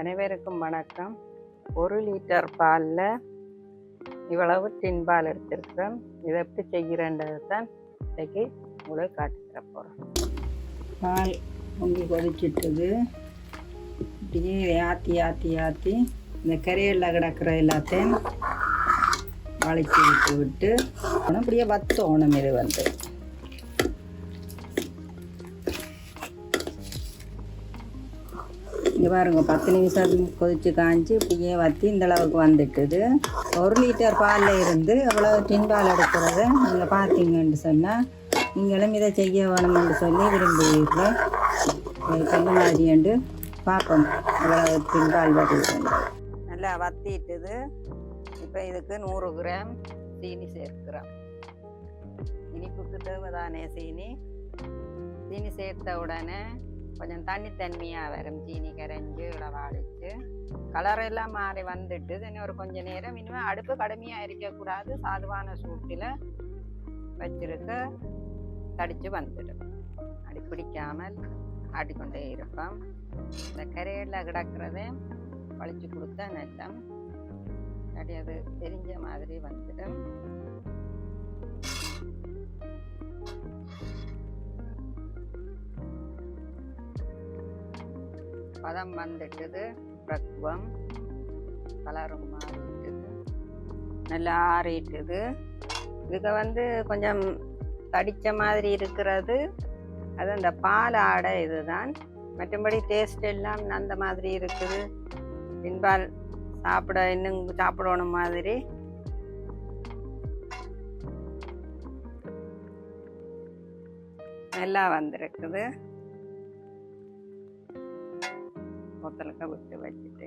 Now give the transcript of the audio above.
அனைவருக்கும் வணக்கம். ஒரு லிட்டர் பாலில் இவ்வளவு தின்பால் எடுத்திருக்கிறோம். இதை எப்படி செய்கிறேன்றது தான் இன்றைக்கு உங்களுக்கு காட்டித்தர போகிறோம் பால் பொங்கி கொதிச்சிட்டுது. இப்படியே ஆற்றி ஆற்றி ஆற்றி இந்த கரையில் கிடக்கிற எல்லாத்தையும் வளைச்சி விட்டு விட்டு அப்படியே வத்தோணும் இது வந்து. இங்கே பாருங்கள் பத்து நிமிஷம் கொதித்து காஞ்சி இப்படியே வற்றி இந்த அளவுக்கு வந்துட்டுது ஒரு லிட்டர் பாலில் இருந்து எவ்வளோ டின் பால் எடுக்கிறத? நீங்கள் பார்த்தீங்கன்னு சொன்னால் நீங்களும் இதை செய்ய வேணும்னு சொல்லி விரும்புவீர்கள் சொன்ன மாதிரிண்டு பார்ப்போம். எவ்வளோ டின் பால் வருது நல்லா வத்திட்டுது. இப்போ இதுக்கு நூறு கிராம் சீனி சேர்க்கிறோம். இனிப்புக்கு தேவைதானே சீனி? சீனி சேர்த்த உடனே கொஞ்சம் தண்ணி தன்மையாக வரும். சீனி கரைஞ்சி இளவாடிச்சு கலர் எல்லாம் மாறி வந்துட்டு இன்னும் ஒரு கொஞ்ச நேரம் இனிமேல் அடுப்பு கடுமையாக இருக்கக்கூடாது சாதுவான சூட்டில் வச்சிருக்க. தடிச்சு வந்துடும். அடி பிடிக்காமல் ஆட்டிக்கொண்டே இருப்போம். இந்த கரையில் கிடக்கிறதே வலிச்சு கொடுத்தா நல்லம் அப்படி அது தெரிஞ்ச மாதிரி வந்துடும். பதம் வந்துட்டுது. பக்குவம் கலரும் மாறிட்டுது நல்லா ஆறிட்டுது. இதுக்கு வந்து கொஞ்சம் தடித்த மாதிரி இருக்கிறது. அது அந்த பால் ஆடை இதுதான். மற்றபடி டேஸ்ட் எல்லாம் அந்த மாதிரி இருக்குது. பின்பால் சாப்பிட இன்னும் சாப்பிடணும் மாதிரி. நல்லா வந்திருக்குது. പുറത്തൊക്കെ വിട്ട് വെച്ചിട്ട്